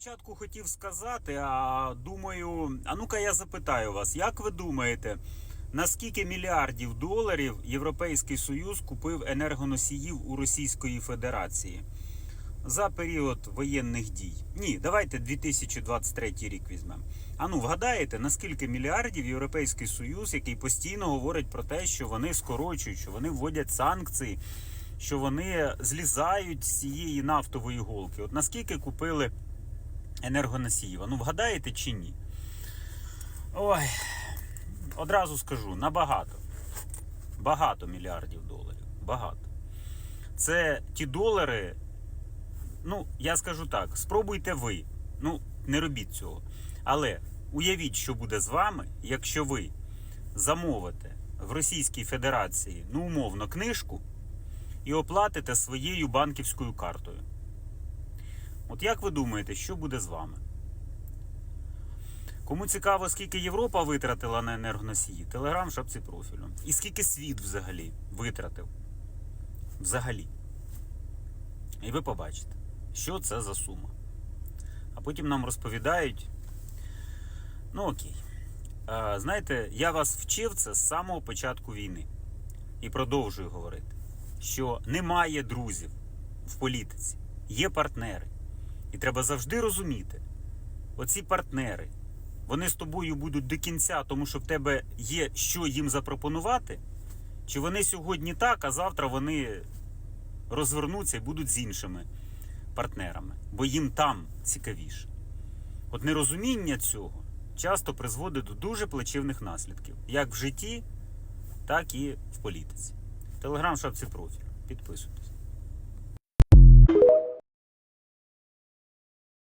Спочатку хотів сказати, а думаю, а ну-ка я запитаю вас, як ви думаєте, на скільки мільярдів доларів Європейський Союз купив енергоносіїв у Російської Федерації за період воєнних дій? Ні, давайте 2023 рік візьмемо. А ну вгадаєте, на скільки мільярдів Європейський Союз, який постійно говорить про те, що вони скорочують, що вони вводять санкції, що вони злізають з цієї нафтової голки? От наскільки купили енергоносіїв. Ну, вгадаєте чи ні? Ой, одразу скажу, набагато. Багато мільярдів доларів. Багато. Це ті долари. Ну, я скажу так: спробуйте ви. Ну, не робіть цього. Але уявіть, що буде з вами, якщо ви замовите в Російській Федерації, ну, умовно, книжку і оплатите своєю банківською картою. От як ви думаєте, що буде з вами? Кому цікаво, скільки Європа витратила на енергоносії, телеграм в шапці профілю. І скільки світ взагалі витратив? Взагалі. І ви побачите, що це за сума. А потім нам розповідають. Ну окей. А, знаєте, я вас вчив це з самого початку війни. І продовжую говорити, що немає друзів в політиці, є партнери. І треба завжди розуміти, оці партнери, вони з тобою будуть до кінця, тому що в тебе є що їм запропонувати, чи вони сьогодні так, а завтра вони розвернуться і будуть з іншими партнерами, бо їм там цікавіше. От нерозуміння цього часто призводить до дуже плачевних наслідків, як в житті, так і в політиці. Телеграм шапці профілю. Підписуйтесь.